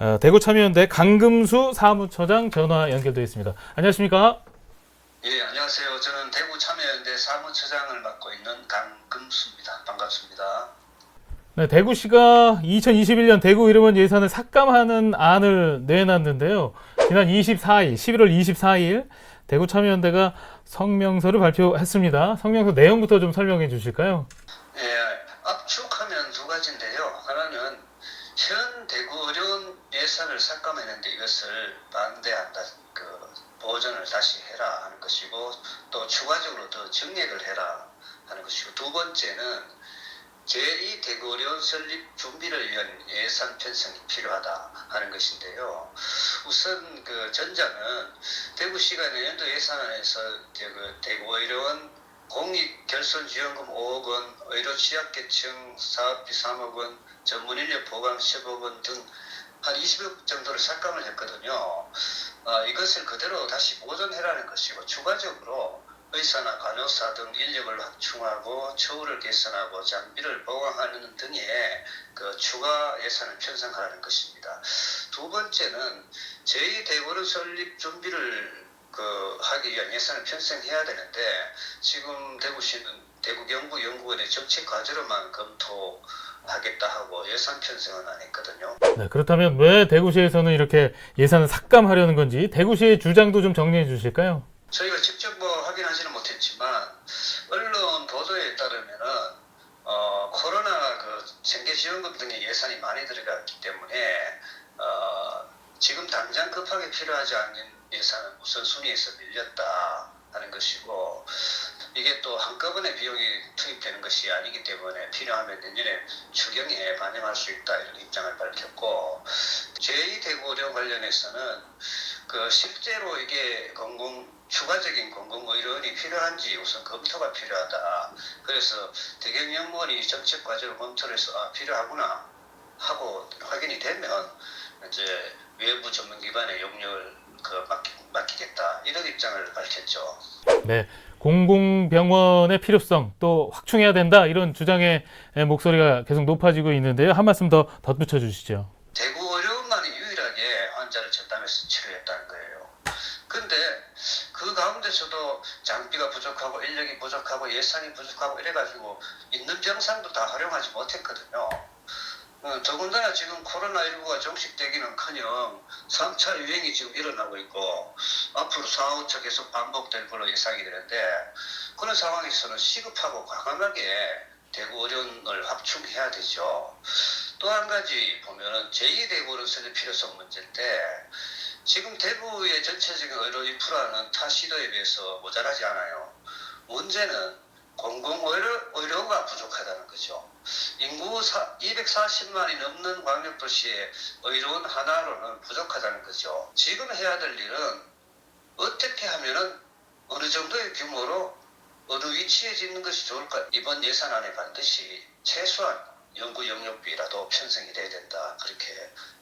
어, 대구 참여연대 강금수 사무처장 전화 연결되어 있습니다. 안녕하십니까? 예, 안녕하세요. 저는 대구 참여연대 사무처장을 맡고 있는 강금수입니다. 반갑습니다. 네, 대구시가 2021년 대구 이름원 예산을 삭감하는 안을 내놨는데요. 지난 24일, 11월 24일 대구 참여연대가 성명서를 발표했습니다. 성명서 내용부터 좀 설명해 주실까요? 예, 압축하면 두 가지인데요. 하나는 현 대구 어려운 예산을 삭감했는데 이것을 반대한다. 그 보전을 다시 해라 하는 것이고 또 추가적으로 더 증액을 해라 하는 것이고 두 번째는 제2 대구 어려운 설립 준비를 위한 예산 편성이 필요하다 하는 것인데요. 우선 그 전자는 대구시가 내년도 예산안에서 그 대구 의료원 공익 결손 지원금 5억 원, 의료 취약계층 사업비 3억 원, 전문 인력 보강 10억 원등 한 20억 정도를 삭감을 했거든요. 아, 이것을 그대로 다시 보존해라는 것이고 추가적으로 의사나 간호사 등 인력을 확충하고 처우를 개선하고 장비를 보강하는 등의 그 추가 예산을 편성하라는 것입니다. 두 번째는 제2대구를 설립 준비를 그 하기 위한 예산을 편성해야 되는데 지금 대구시는 대구 경부 연구원의 정책 과제로만 검토 하겠다 하고 예산 편성은 안 했거든요. 네, 그렇다면 왜 대구시에서는 이렇게 예산을 삭감하려는 건지 대구시의 주장도 좀 정리해 주실까요? 저희가 직접 뭐 확인하지는 못했지만 언론 보도에 따르면은 어, 코로나 그 생계 지원금 등의 예산이 많이 들어갔기 때문에 어, 지금 당장 급하게 필요하지 않는 예산은 우선 순위에서 밀렸다 하는 것이고 이게 또 한꺼번에 비용이 투입되는 것이 아니기 때문에 필요하면 내년에 추경에 반영할 수 있다 이런 입장을 밝혔고 제2대구령 관련해서는 그 실제로 이게 공공 추가적인 공공의료원이 필요한지 우선 검토가 필요하다. 그래서 대경연구원이 정책 과제를 검토를 해서 아, 필요하구나 하고 확인이 되면 이제 외부 전문 기관의 용역을 그 맡기, 맡기겠다 이런 입장을 밝혔죠. 네, 공공병원의 필요성 또 확충해야 된다 이런 주장의 목소리가 계속 높아지고 있는데요. 한 말씀 더 덧붙여 주시죠. 대구 의료원만이 유일하게 환자를 전담해서 치료했다는 거예요. 근데 그 가운데서도 장비가 부족하고 인력이 부족하고 예산이 부족하고 이래가지고 있는 병상도 다 활용하지 못했거든요. 어, 더군다나 지금 코로나19가 종식되기는커녕 3차 유행이 지금 일어나고 있고 앞으로 4, 5차 계속 반복될 걸로 예상이 되는데 그런 상황에서는 시급하고 과감하게 대구 의료원을 확충해야 되죠. 또 한 가지 보면은 제2대구를 설립 필요성 문제인데 지금 대구의 전체적인 의료 인프라는 타 시도에 비해서 모자라지 않아요. 문제는 공공의료 의료가 부족하다는 거죠. 인구 240만이 넘는 광역도시의 의료원 하나로는 부족하다는 거죠. 지금 해야 될 일은 어떻게 하면은 어느 정도의 규모로 어느 위치에 짓는 것이 좋을까? 이번 예산안에 반드시 최소한 연구 영역비라도 편성이 돼야 된다. 그렇게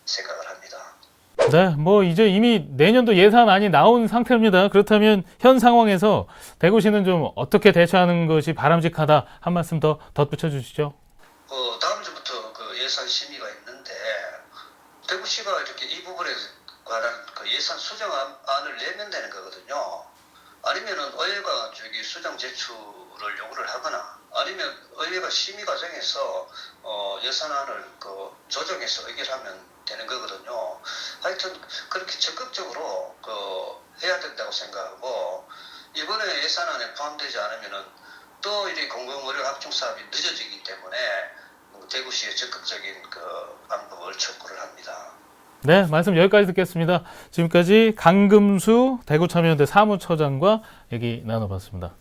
생각을 합니다. 네, 뭐 이제 이미 내년도 예산안이 나온 상태입니다. 그렇다면 현 상황에서 대구시는 좀 어떻게 대처하는 것이 바람직하다 한 말씀 더 덧붙여 주시죠. 어, 다음 주부터 그 예산 심의가 있는데 대구시가 이렇게 이 부분에 관한 그 예산 수정안을 내면 되는 거거든요. 아니면은 의회가 저기 수정 제출을 요구를 하거나 아니면 의회가 심의 과정에서 어, 예산안을 그 조정해서 의결하면 되는 거거든요. 하여튼 그렇게 적극적으로 그 해야 된다고 생각하고 이번에 예산안에 포함되지 않으면은 또이 공공의료 확충 사업이 늦어지기 때문에 대구시의 적극적인 그 방법을 촉구를 합니다. 네, 말씀 여기까지 듣겠습니다. 지금까지 강금수 대구참여연대 사무처장과 얘기 나눠봤습니다.